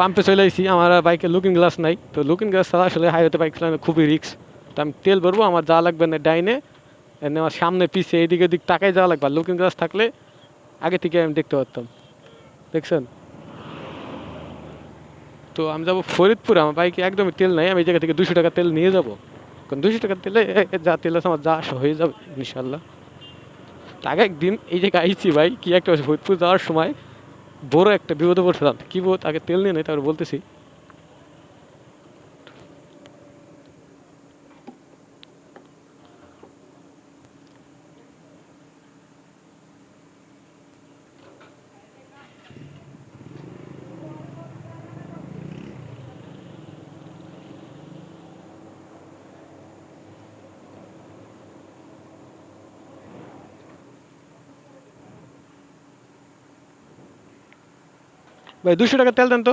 পাম্পে চলে আসি আমার বাইকে লুকিং গ্লাস নাই। তো লুকিং গ্লাস ছাড়া আসলে হাইওয়েতে বাইক চালানো খুবই রিক্স তো আমি তেল ভরবো, আমার যা লাগবে না ডাইনে আমার সামনে, পিছে, এদিকে দিক তাকাই যাওয়া লাগবে। আর লুকিং গ্লাস থাকলে আগে থেকে আমি দেখতে পারতাম। দেখছেন? তো আমি যাব ফরিদপুর, আমার বাইকে একদমই তেল নাই। আমি এই জায়গা থেকে দুশো টাকা তেল নিয়ে যাব। কারণ দুশো টাকা তেলে যা তেল আছে আমার যা আসা হয়ে যাবে, ইনশাল্লাহ। তো আগে একদিন এই জায়গায় আইছি ভাই, কি একটা ফরিদপুর যাওয়ার সময়। বড় একটা বিপদে পড়ছিলাম। কি বোধ আগে তেল নিয়ে নেই তারপর বলতেছি। ভাই দুশো টাকা তেল দেন তো।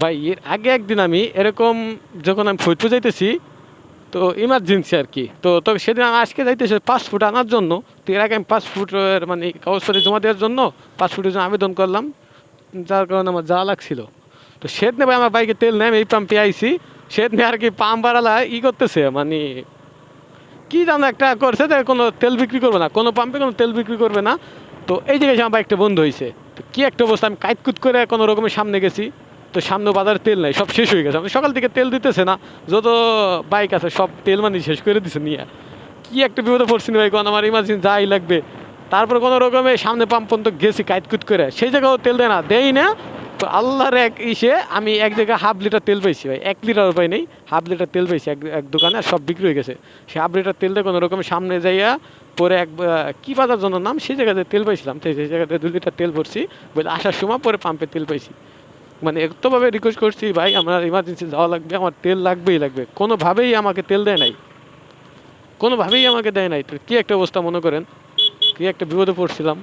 ভাই, এর আগে একদিন আমি এরকম যখন আমি ফরিদপুর যাইতেছি, তো ইমার্জেন্সি আর কি। তো তবে সেদিন আমি আজকে যাইতেছি পাসপোর্ট আনার জন্য। তো এর আগে আমি পাসপোর্টের মানে কাগজপত্র জমা দেওয়ার জন্য পাসপোর্টের জন্য আবেদন করলাম, যার কারণে আমার যাওয়া লাগছিল। তো সেদিন ভাই আমার বাইকে তেল নেই আমি এই পাম্পে আইছি। সেদিন আর কি পাম্প বাড়ালা, ই করতেছে মানে কি জানো একটা করছে যে কোনো তেল বিক্রি করবে না, কোনো পাম্পে কোনো তেল বিক্রি করবে না। তো এই জায়গায় আমার বাইকটা বন্ধ হয়েছে তো কি একটা অবস্থা, আমি কাইতকুত করে কোনো রকমের সামনে গেছি। তো সামনে বাজারে তেল নাই, সব শেষ হয়ে গেছে। আমি সকাল থেকে তেল দিতেছে না, যত বাইক আছে সব তেল মানে শেষ করে দিছে নিয়ে। কি একটা বিপদে পড়ছি ভাই কোন আমার ইমার্জেন্সি যাই লাগবে। তারপর কোনো রকমে সামনে পাম্প পর্যন্ত গেছি কাইতকুত করে। সেই জায়গাও তেল দেয় না দেই না। তো আল্লাহর এক ইসে, আমি এক জায়গায় হাফ লিটার তেল পাইছি ভাই। এক লিটার পাই নেই হাফ লিটার তেল পাইছি এক এক দোকানে আর সব বিক্রি হয়ে গেছে। সে হাফ লিটার তেল দিয়ে কোনো রকমের সামনে যাইয়া পরে এক কি বাজার জন্য নাম? সেই জায়গাতে তেল পাইছিলাম। সেই জায়গাতে দু লিটার তেল ভরছি। বলে আসার সময় পরে পাম্পে তেল পাইছি। মানে এতভাবে রিকোয়েস্ট করছি, ভাই, আমার ইমার্জেন্সি যাওয়া লাগবে, আমার তেল লাগবেই লাগবে। কোনোভাবেই আমাকে তেল দেয় নাই। কোনোভাবেই আমাকে দেয় নাই। তো কী একটা অবস্থা মনে করেন? কি একটা বিপদে পড়ছিলাম।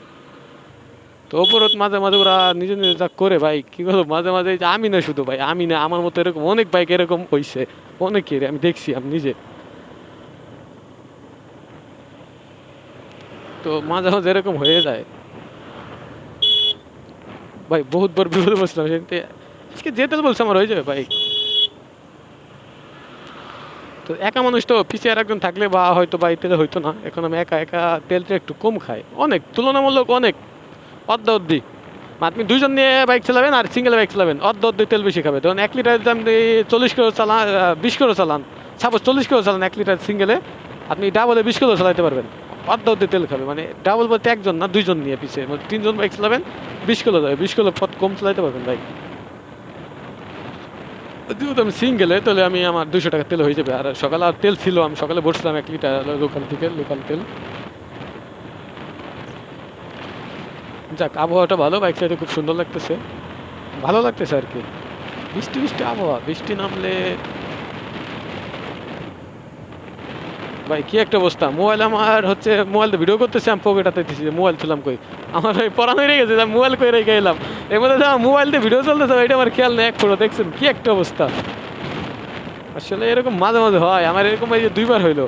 তো ওপরত মাঝে মাঝে ওরা নিজে নিজে যা করে, ভাই, কি করব মাঝে মাঝে আমি না শুধু, ভাই, আমি না, আমার মতো এরকম, অনেক বাইক এরকম হয়েছে অনেকের আমি দেখছি, আমি নিজে। তো মাঝে মাঝে এরকম হয়ে যায়। ভাই, বহুত বার বিপদে পড়ছিলাম সেদিনতে আজকে যে তেল বলছে আমার হয়ে যাবে ভাই। তো একা মানুষ তো পিছিয়ে আর একজন থাকলে বা হয়তো বা তেলে হইতো না। এখন আমি একা একা তেলটা একটু কম খাই। অনেক, তুলনামূলক অনেক, অর্ধ অর্ধি। আপনি দুজন নিয়ে বাইক চালাবেন আর সিঙ্গেল বাইক চালাবেন, অর্ধ অর্ধি তেল বেশি খাবে। তখন এক লিটার দিয়ে চল্লিশ কিলো চালান বিশ কিলো চালান সাপোজ চল্লিশ কিলো চালান এক লিটার সিঙ্গেলে আপনি ডাবলে বিশ কিলো চালাতে পারবেন। অর্ধ অর্ধি তেল খাবে। মানে ডাবল বলতে একজন না, দুইজন নিয়ে পিছিয়ে মানে তিনজন বাইক চালাবেন বিশ কিলো যাবে বিশ কিলো পথ কম চালাইতে পারবেন বাইক যেহেতু আমি সিঙ্গেলে তাহলে আমি আমার দুশো টাকা তেল হয়ে যাবে। আর সকালে আর তেল ছিল, আমি সকালে বসছিলাম এক লিটার লোকাল থেকে লোকাল তেল। যাক, আবহাওয়াটা ভালো বাইক সাইডে খুব সুন্দর লাগতেছে। ভালো লাগতেছে আর কি। বৃষ্টি বৃষ্টি, আবহাওয়া। বৃষ্টি নামলে ভাই, কি একটা অবস্থা? মোবাইল আমার হচ্ছে, মোবাইল ভিডিও করতেছি, আমি পকেট হাতে দিছি মোবাইল ছিলাম কই? আমার ভাই পড়ানো হয়ে গেছে মোবাইল কই রেখে এলাম। এর মধ্যে মোবাইল দিয়ে ভিডিও চলতেছে এটা আমার খেয়াল নেই, এক ফোটো, দেখছেন? কি একটা অবস্থা? আসলে এরকম মাঝে মাঝে হয়, আমার এরকম এই যে দুইবার হইল।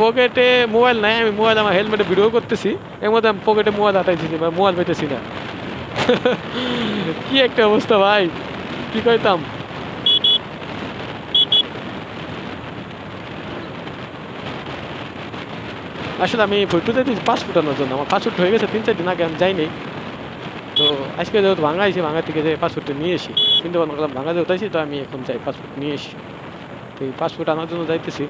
পকেটে মোবাইল নাই, আমি মোবাইল আমার হেলমেটে ভিডিও করতেছি, এর মধ্যে আমি পকেটে মোবাইল হাতাইছি বা মোবাইল পেতেছি না। কি একটা অবস্থা, ভাই? কি কইতাম? আসলে আমি ফটো দিয়েছি পাসপোর্ট আনার জন্য। আমার পাসপোর্ট হয়ে গেছে, তিন চার দিন আগে আমি যাইনি। তো আজকে যেহেতু ভাঙা আইছি ভাঙা থেকে যে পাসপোর্টটা নিয়ে এসি কিন্তু মনে করলাম ভাঙা যেহেতু আইছি তো আমি এখন যাই পাসপোর্ট নিয়ে এসি তো এই পাসপোর্ট আনার জন্য যাইতেছি।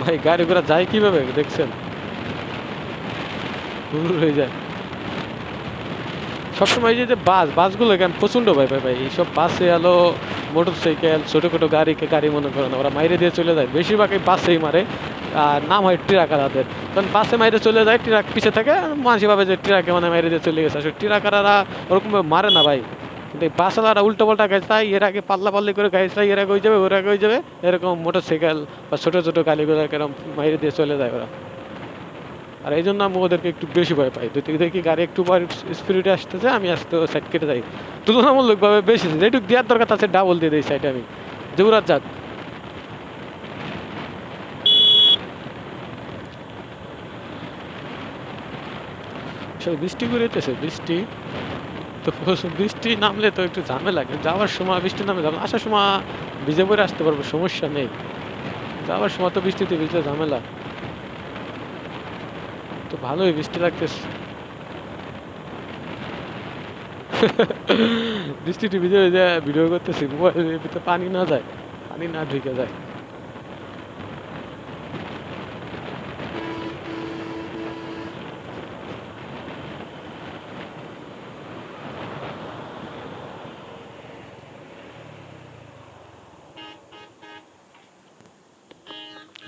ভাই, গাড়ি ঘোড়া যায় কীভাবে? দেখছেন? হয়ে যায়। সবসময় যে বাস বাসগুলোকে আমি প্রচণ্ড ভয় পাই ভাই, এইসব বাসে এলো মোটর সাইকেল ছোটো ছোটো গাড়িকে গাড়ি মনে করে না, ওরা মাইরে দিয়ে চলে যায়। বেশিরভাগ এই বাসেই মারে, আর নাম হয় ট্রাকারাদের কারণ বাসে মাইরে চলে যায়, ট্রাক পিছে থাকে মানুষ ভাবে যে ট্রাকে মানে মাইরে দিয়ে চলে গেছে। আসলে ট্রাকারারা ওরকম মারে না ভাই। কিন্তু এই বাসওয়ালারা উল্টো পাল্টা গাছ তাই এর আগে পাল্লা পাল্লি করে গাছ তাই এর আগে হয়ে যাবে, ওর আগে হয়ে যাবে, এরকম মোটর সাইকেল বা ছোটো ছোটো গাড়িগুলো এরকম মাইরে দিয়ে চলে যায় ওরা। আর এই জন্য আমি ওদেরকে একটু বেশি ভয় পাই। দুই দেখি গাড়ি একটু স্পিডে আসতেছে, আমি আসতে সাইড কেটে যাই। তুলনামূলকভাবে বেশি যেটুকু দেওয়ার দরকার তাছে ডাবল দিয়ে দিই সাইডে আমি। জেউরাত যাক। বৃষ্টি করেতেছে বৃষ্টি। তো বৃষ্টি নামলে তো একটু ঝামেলা। যাওয়ার সময় বৃষ্টি নামলে ঝামেলা। আসার সময় ভিজে পরে আসতে পারব, সমস্যা নেই। যাওয়ার সময় তো বৃষ্টিতে ভিজলে ঝামেলা। তো ভালোই বৃষ্টি লাগতেছে। বৃষ্টিতে ভিজে ভিজে ভিডিও করতেছি, মোবাইলের ভিতরে পানি না যায়, পানি না ঢুকে যায়।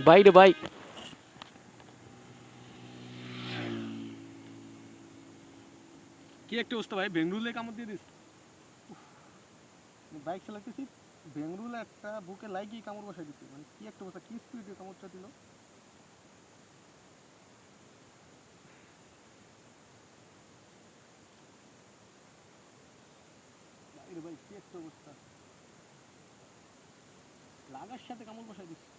বাইরে বাই। কি একটা অবস্থা ভাই? বেঙ্গলুরুলে কামড় দিয়ে দিস। বাইক চালাতেছি বেঙ্গরুলে একটা বুকে লাগিয়ে কামড় বসাই দিচ্ছে মানে কি একটা অবস্থা, কি স্পিডে কামড়টা দিল? ভাই, কি একটা অবস্থা। লাগার সাথে কামড় বসাই দিচ্ছে।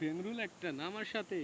বেঙ্গলুরু একটা নামার সাথে?